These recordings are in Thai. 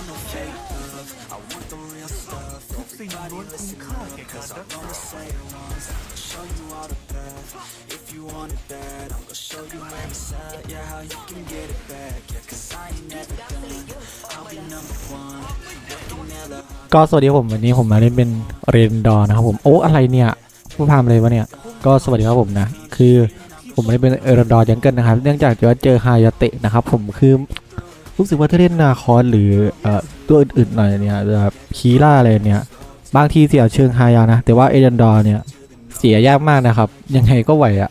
ทุกสิ่งล้วนคุ้มค่าแก่การรักษาก็สวัสดีครับผมวันนี้ผมมาเล่นเป็นเรนดอร์นะครับผมโอ้อะไรเนี่ยผู้พามเลยวะเนี่ยก็สวัสดีครับผมนะ คือผมไม่ได้เป็นเรนดอร์ยังเกิลนะครับ เนื่องจากว่าเจอฮายาเตะนะครับ ผมคือ รู้สึกว่าถ้าเล่นนาคอนหรือเอ่อตัวอื่นๆหน่อยเนี่ยแบบคีล่าอะไรเนี่ยบางทีเสียเชิงฮายานะ แต่ว่าเอเรนดอร์เนี่ยเสียยากมากนะครับ ยังไงก็ไหวอะ่ะ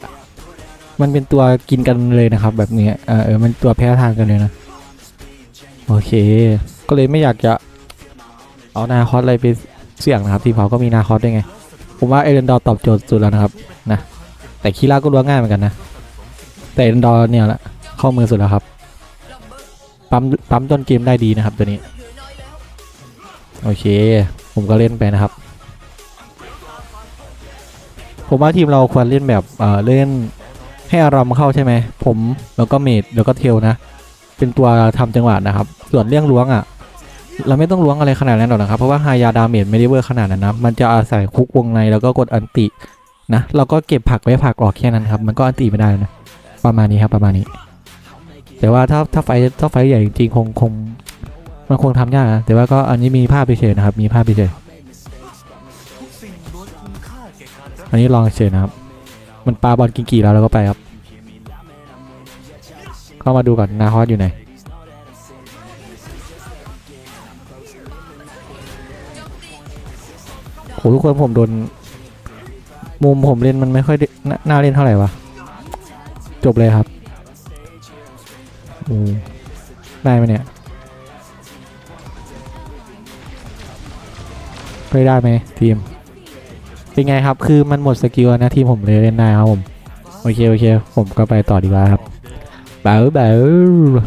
มันเป็นตัวกินกันเลยนะครับ แบบนี้เออเออมันตัวแพ้ทางกันเลยนะ โอเค ก็เลยไม่อยากจะเอานาคอสอะไรไปเสี่ยงนะครับ ทีมเขาก็มีนาคอสด้วยไง ผมว่าเอเดนดอร์ตอบโจทย์สุดแล้วนะครับนะแต่คีร่าก็ล้วงง่ายเหมือนกันนะแต่เอเดนดอร์เนี่ยแหละเข้ามือสุดแล้วครับ ปั๊มปั๊มต้นเกมได้ดีนะครับตัวนี้ โอเค ผมก็เล่นไปนะครับ ผมว่าทีมเราควรเล่นแบบเออเล่นให้อารมณ์เข้าใช่ไหม ผมแล้วก็เมดแล้วก็เทลนะ เป็นตัวทำจังหวะนะครับ ส่วนเรื่องล้วงอะ เราไม่ต้องล้วงอะไรขนาดนั้นหรอกนะครับ เพราะว่าฮายาดาเมจไม่ได้เวอร์ขนาดนั้นนะ มันจะอาศัยคุกวงในแล้วก็กดอันตินะ เราก็เก็บผักไว้ผักออกแค่นั้นครับ มันก็อันติไม่ได้นะ ประมาณนี้ครับประมาณนี้ แต่ว่าถ้าถ้าไฟถ้าไฟใหญ่จริงคงคงมันคงทำยากนะแต่ว่าก็อันนี้มีภาพไปเฉยนะครับ มีภาพไปเฉยทุกสิ่งล้วนคุ้มค่าแก่การรักษอันนี้ลองเฉยนะครับ มันปลาบอลกิงกี่แล้วเราก็ไปครับ เข้ามาดูก่อนนาฮอสอยู่ไหนโหทุกคนผมโดน มุมผมเล่นมันไม่ค่อยได้นน่าเล่นเท่าไหร่วะ จบเลยครับ มได้ไหมเนี่ยไม่ได้ไหมทีม เป็นไงครับ คือมันหมดสกิลนะทีมผมเลยเล่นได้ครับผม โอเค โอเค ผมก็ไปต่อดีกว่าครับเบาเบา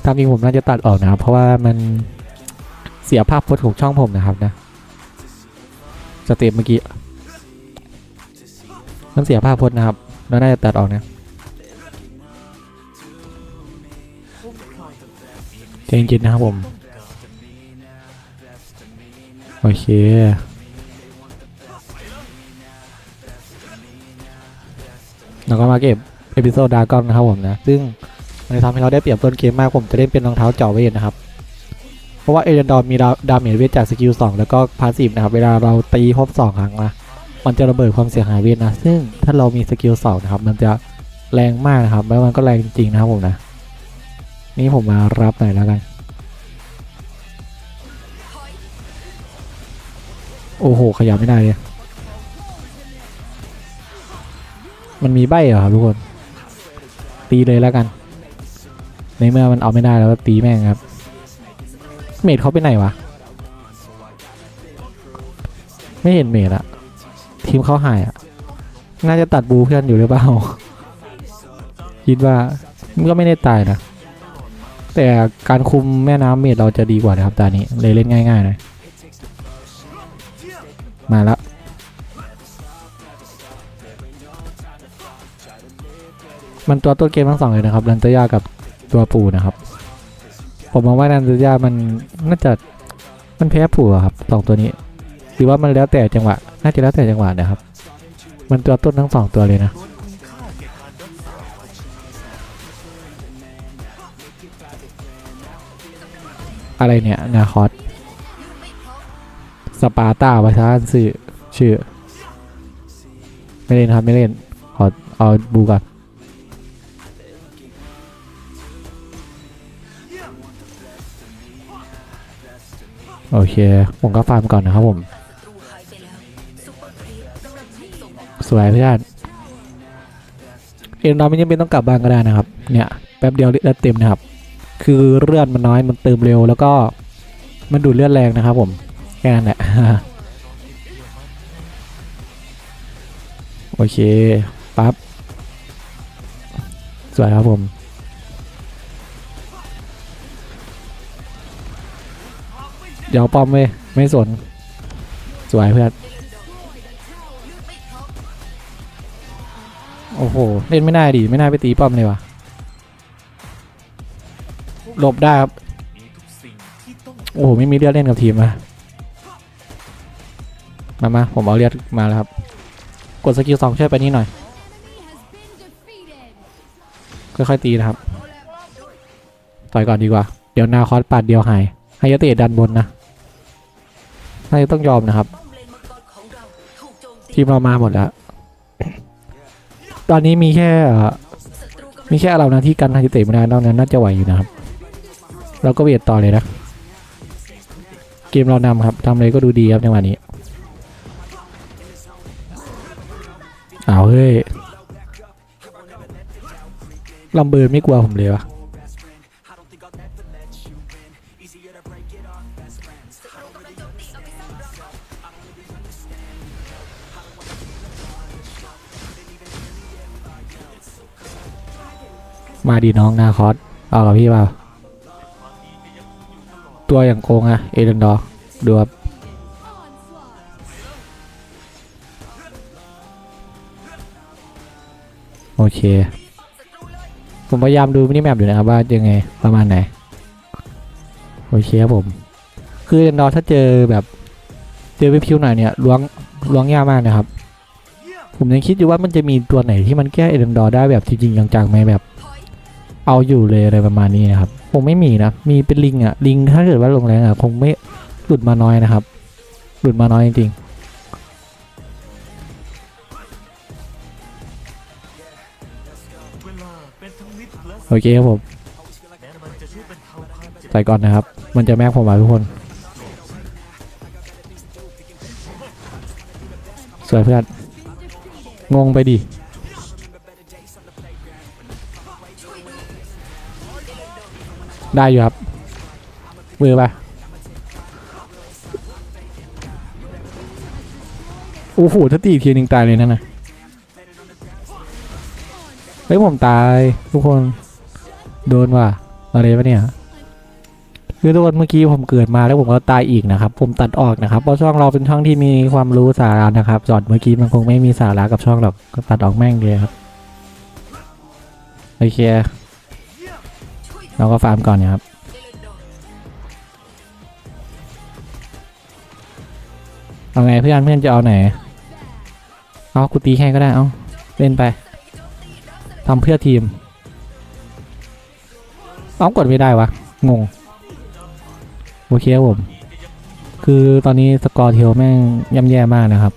ตามจริงผมน่าจะตัดออกนะครับ เพราะว่ามันเสียภาพพจน์ของช่องผมนะครับนะ สเต็ปเมื่อกี้ มันเสียภาพพจน์นะครับแล้วน่าจะตัดออกนะ ใจเย็นนะครับผม โอเค แล้วก็มาเก็บเอพิโซดดากอนนะครับผมนะ ซึ่งมันจะทำให้เราได้เปรียบต้นเกมมากผมจะเล่นเป็นรองเท้าเจาะเวทนะครับ เพราะว่าเอเดนดอร์มีดาดาเมจเวทจากสกิล2แล้วก็พาสซีฟนะครับ เวลาเราตีครบ2ครั้งนะ มันจะระเบิดความเสียหายเวทนะ ซึ่งถ้าเรามีสกิล2นะครับ มันจะแรงมากนะครับแล้วมันก็แรงจริงๆนะครับผมนะ นี่ผมมารับหน่อยแล้วกัน โอ้โห ขยับไม่ได้เลย มันมีใบเหรอครับทุกคน ตีเลยแล้วกัน ในเมื่อมันเอาไม่ได้แล้วตีแม่งครับ เมดเขาไปไหนวะ ไม่เห็นเมดอะทีมเขาหายอะน่าจะตัดบูเพื่อนอยู่หรือเปล่า คิดว่ามันก็ไม่ได้ตายนะ แต่การคุมแม่น้ำเมดเราจะดีกว่านะครับตอนนี้เลยเล่นง่ายๆหน่อยมาแล้วมันตัวต้นเกมทั้งสองเลยนะครับรันเตยากับตัวปูนะครับ ผมมองว่ารันเตยามันน่าจะมันแพ้ปูอะครับสองตัวนี้หรือว่ามันแล้วแต่จังหวะ น่าจะแล้วแต่จังหวะนะครับ มันตัวต้นทั้งสองตัวเลยนะ อะไรเนี่ย นาคอสสปาร์ตาประชาชนชื่อชื่อ ไม่เล่นครับไม่เล่น ขอเอาบูก่อนโอเค ผมก็ฟาร์มก่อนนะครับผม สวยเพื่อนเอ็นเราไม่จำเป็นต้องกลับบ้านก็ได้นะครับ เนี่ย แป๊บเดียวเลือดเต็มนะครับ คือเลือดมันน้อยมันเติมเร็วแล้วก็มันดูดเลือดแรงนะครับผมแค่นั้นแหละโอเคปั๊บสวยครับผมเดี๋ยวป้อมเว้ยไม่สน สวยเพื่อน โอ้โห เล่นไม่ได้ดิ ไม่น่าไปตีป้อมเลยว่ะ หลบได้ครับ โอ้โหไม่มีเลือดเล่นกับทีมอะมามาผมเอาเลือดมาแล้วครับ กดสกิลสองช่วยไปนี่หน่อย ค่อยๆตีนะครับ ต่อยก่อนดีกว่า เดี๋ยวนาคอสปาดเดียวหายไฮยเตะดันบนนะน่าจะต้องยอมนะครับ ทีมเรามาหมดแล้ว ตอนนี้มีแค่ มีแค่เรานะที่กันไฮยเตะไม่ได้นอกนั้นน่าจะไหวอยู่นะครับ เราก็เวียดต่อเลยนะ เกมเรานำครับทำอะไรก็ดูดีครับในวันนี้อ้าวเฮ้ยลำเบิร์นไม่กลัวผมเลยวะมาดีน้องนาคอสเอากับพี่เปล่า ตัวอย่างโกงอะเอเดนดอร์ดูครับโอเค ผมพยายามดูมินิแมปอยู่นะครับว่ายังไงประมาณไหน โอเคครับผม คือเอเดนดอร์ถ้าเจอแบบเจอไปพิวหน่อยเนี่ยล้วงล้วงยากมากนะครับ ผมยังคิดอยู่ว่ามันจะมีตัวไหนที่มันแก้เอเดนดอร์ได้แบบจริงๆจังๆไหมแบบ เอาอยู่เลยอะไรประมาณนี้นะครับ คงไม่มีนะ มีเป็นลิงอะลิงถ้าเกิดว่าลงแรงอะคงไม่หลุดมาน้อยนะครับ หลุดมาน้อยจริงเวลาเป็นทั้งโอเคครับผมใส่ก่อนนะครับ มันจะแม็กผมมาทุกคน สวยเพื่อน งงไปดิ ได้อยู่ครับ มือไปโอ้โหถ้าตีอีกทีหนึงตายเลยนั่นนะเฮ้ยผมตายทุกคน โดนว่ะอะไรวะเนี่ยคือทุกคนเมื่อกี้ผมเกิดมาแล้วผมก็ตายอีกนะครับ ผมตัดออกนะครับเพราะช่องเราเป็นช่องที่มีความรู้สาระนะครับจอดเมื่อกี้มันคงไม่มีสาระกับช่องหรอกก็ตัดออกแม่งเลยครับโอเค เราก็ฟาร์มก่อนนะครับเอาไงเพื่อนเพื่อนจะเอาไหน เอากูตีให้ก็ได้เอาเล่นไปทำเพื่อทีมเอากดไม่ได้วะ งง โอเคครับผม คือตอนนี้สกอร์เทลแม่งย่ำแย่มากนะครับ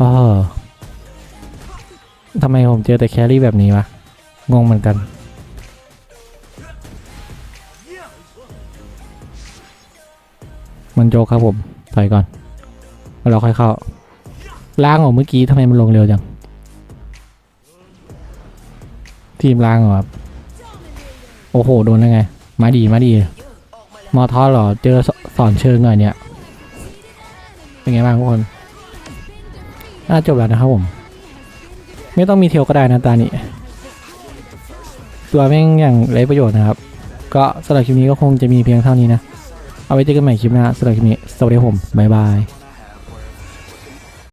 อ๋อทำไมผมเจอแต่แครี่แบบนี้วะ งงเหมือนกัน มันโจกครับผมถอยก่อนแล้วเราค่อยเข้าล้างออกเมื่อกี้ทำไมมันลงเร็วจัง ทีมล้างเหรอครับ โอ้โห โดนได้ไง มาดีมาดี มอทอเหรอ เจอสอนเชิงหน่อยเนี่ย เป็นไงบ้างทุกคน น่าจบแล้วนะครับผม ไม่ต้องมีเทลก็ได้นะตานี้ ตัวแม่งอย่างไรประโยชน์นะครับ ก็สำหรับคลิปนี้ก็คงจะมีเพียงเท่านี้นะ เอาไว้เจอกันใหม่คลิปหน้าสำหรับคลิปนี้สวัสดีครับผมบ๊ายบาย